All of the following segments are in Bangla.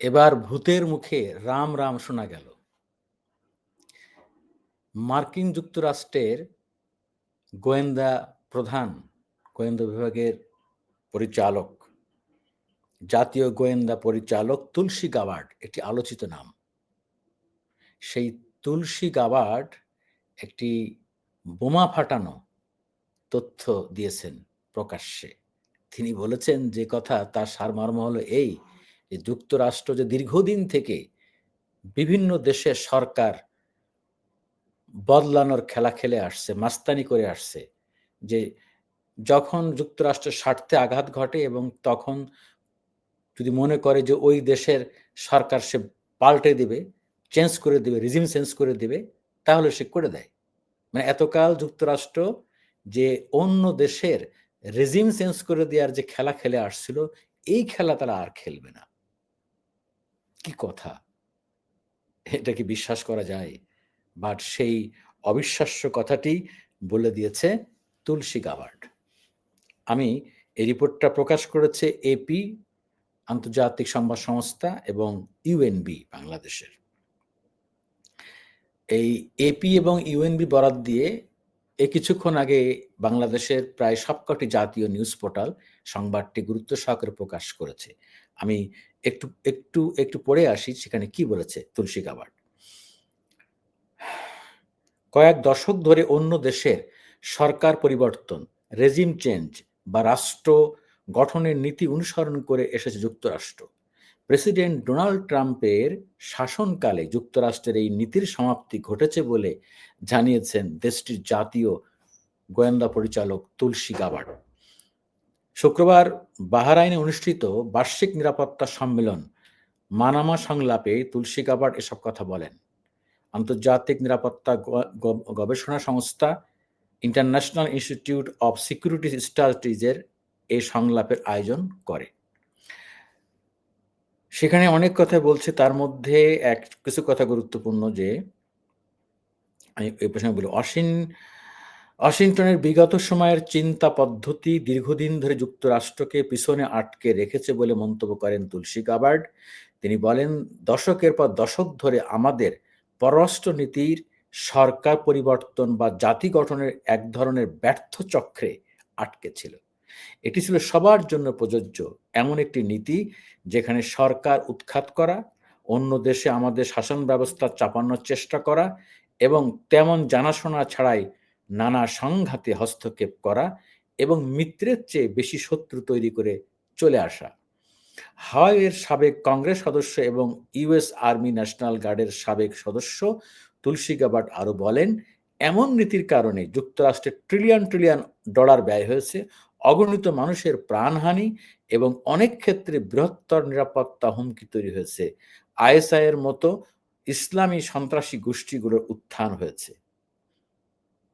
এবার ভূতের মুখে রাম রাম শোনা গেল। মার্কিন যুক্তরাষ্ট্রের গোয়েন্দা প্রধান, গোয়েন্দা বিভাগের পরিচালক, জাতীয় গোয়েন্দা পরিচালক তুলসী গাওয়ার্ড একটি আলোচিত নাম। সেই তুলসী গাওয়ার্ড একটি বোমা ফাটানো তথ্য দিয়েছেন প্রকাশ্যে। তিনি বলেছেন যে কথা তার সারমর্ম হলো এই যে যুক্তরাষ্ট্র যে দীর্ঘদিন থেকে বিভিন্ন দেশের সরকার বদলানোর খেলা খেলে আসছে, মাস্তানি করে আসছে যে যখন যুক্তরাষ্ট্রের স্বার্থে আঘাত ঘটে এবং তখন যদি মনে করে যে ওই দেশের সরকার সে পাল্টে দিবে, চেঞ্জ করে দিবে রিজিম চেঞ্জ করে দিবে, তাহলে সে করে দেয়। মানে এতকাল যুক্তরাষ্ট্র যে অন্য দেশের রেজিম চেঞ্জ করে দেওয়ার যে খেলা খেলে আসছিল, এই খেলা তারা আর খেলবে না। কি কথা? এটা কি বিশ্বাস করা যায়? বাট সেই অবিশ্বাস্য কথাটি বলে দিয়েছে তুলসী গাওয়ার্ড আমি এই রিপোর্টটা প্রকাশ করেছে এপি আন্তর্জাতিক সংবাদ সংস্থা এবং ইউএনবি বাংলাদেশের। এই এপি এবং ইউএনবি বরাদ দিয়ে এ কিছুক্ষণ আগে বাংলাদেশের প্রায় সবকটি জাতীয় নিউজ পোর্টাল সংবাদটি গুরুত্ব সহকারে প্রকাশ করেছে। আমি একটু একটু একটু পড়ে আসি, সেখানে কি বলেছে তুলসী গাবার কয়েক দশক ধরে অন্য দেশের সরকার পরিবর্তন, রেজিম চেঞ্জ বা রাষ্ট্র গঠনের নীতি অনুসরণ করে এসেছে যুক্তরাষ্ট্র। প্রেসিডেন্ট ডোনাল্ড ট্রাম্পের শাসনকালে যুক্তরাষ্ট্রের এই নীতির সমাপ্তি ঘটেছে বলে জানিয়েছেন দেশটির জাতীয় গোয়েন্দা পরিচালক তুলসী গাবার্ড। শুক্রবার বাহারাইনে অনুষ্ঠিত বার্ষিক নিরাপত্তা সম্মেলন মানামা সংলাপে তুলসী গাবার্ড এসব কথা বলেন। আন্তর্জাতিক নিরাপত্তা গবেষণা সংস্থা ইন্টারন্যাশনাল ইনস্টিটিউট অব সিকিউরিটি স্টাডিজের এই সংলাপের আয়োজন করে। সেখানে অনেক কথা বলছে। তার মধ্যে এক কিছু কথা গুরুত্বপূর্ণ যে, আমি এই প্রসঙ্গে বলি, অসীন ওয়াশিংটনের বিগত সময়ের চিন্তা পদ্ধতি দীর্ঘদিন ধরে যুক্তরাষ্ট্রকে পিছনে আটকে রেখেছে বলে মন্তব্য করেন তুলসী গাবার্ড। তিনি বলেন, দশকের পর দশক ধরে আমাদের পররাষ্ট্র নীতির সরকার পরিবর্তন বা জাতি গঠনের এক ধরনের ব্যর্থ চক্রে আটকে ছিল। এটি ছিল সবার জন্য প্রযোজ্য এমন একটি নীতি যেখানে সরকার উৎখাত করা, অন্য দেশে আমাদের শাসন ব্যবস্থা চাপানোর চেষ্টা করা এবং তেমন জানাশোনা ছাড়াই নানা সংঘাতে হস্তক্ষেপ করা এবং মিত্রের চেয়ে বেশি শত্রু তৈরি করে চলে আসা। হাওয়াইয়ের সাবেক কংগ্রেস সদস্য এবং ইউএস আর্মি ন্যাশনাল গার্ডের সাবেক সদস্য তুলসী গাবাট আরও বলেন, এমন নীতির কারণে যুক্তরাষ্ট্রে ট্রিলিয়ন ট্রিলিয়ন ডলার ব্যয় হয়েছে অগণিত মানুষের প্রাণহানি এবং অনেক ক্ষেত্রে বৃহত্তর নিরাপত্তা হুমকি তৈরি হয়েছে। আইএসআই এর মতো ইসলামী সন্ত্রাসী গোষ্ঠীগুলোর উত্থান হয়েছে।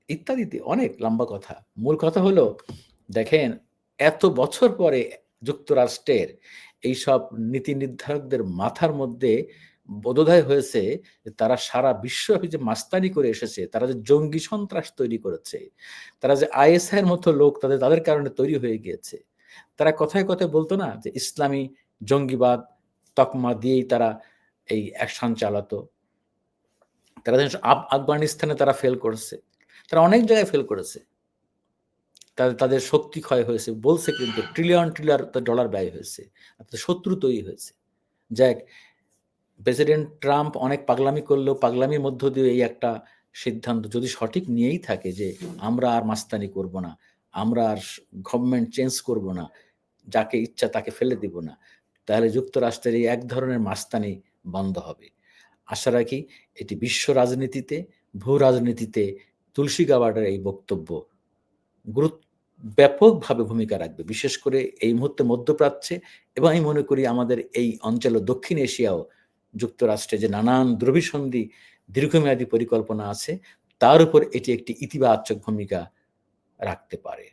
ইত্যাদিতে অনেক লম্বা কথা। মূল কথা হলো, দেখেন, এত বছর পরে যুক্তরাষ্ট্রের এইসব নীতি নির্ধারকদের মাথার মধ্যে বোধোদয় হয়েছে তারা সারা বিশ্ব যে মাস্তানি করে এসেছে, তারা যে জঙ্গি সন্ত্রাস তৈরি করেছে, তারা যে আইএসআই এর মতো লোক তাদের তাদের কারণে তৈরি হয়ে গিয়েছে। তারা কথায় কথায় বলতো না যে ইসলামী জঙ্গিবাদ তকমা দিয়েই তারা এই অ্যাকশন চালাতো। তারা আফগানিস্তানে তারা ফেল করছে। তারা অনেক জায়গায় ফেল করেছে। তাদের তাদের শক্তি ক্ষয় হয়েছে, বলছে কিন্তু ট্রিলিয়ন ট্রিলিয়ন ডলার ব্যয় হয়েছে। শত্রু তৈরি হয়েছে। যাক প্রেসিডেন্ট ট্রাম্প অনেক পাগলামি করলেও পাগলামির মধ্য দিয়ে এই একটা সিদ্ধান্ত যদি সঠিক নিয়েই থাকে যে আমরা আর মাস্তানি করব না, আমরা আর গভর্নমেন্ট চেঞ্জ করব না, যাকে ইচ্ছা তাকে ফেলে দিব না, তাহলে যুক্তরাষ্ট্রের এই এক ধরনের মাস্তানি বন্ধ হবে। আশা রাখি এটি বিশ্ব রাজনীতিতে, ভূ রাজনীতিতে তুলসী গাওয়ার্ডের এই বক্তব্য গুরুত্ব ব্যাপকভাবে ভূমিকা রাখবে। বিশেষ করে এই মুহূর্তে মধ্যপ্রাচ্যে এবং আমি মনে করি আমাদের এই অঞ্চল দক্ষিণ এশিয়াও যুক্তরাষ্ট্রে যে নানান দ্রবিসন্ধি দীর্ঘমেয়াদী পরিকল্পনা আছে, তার উপর এটি একটি ইতিবাচক ভূমিকা রাখতে পারে।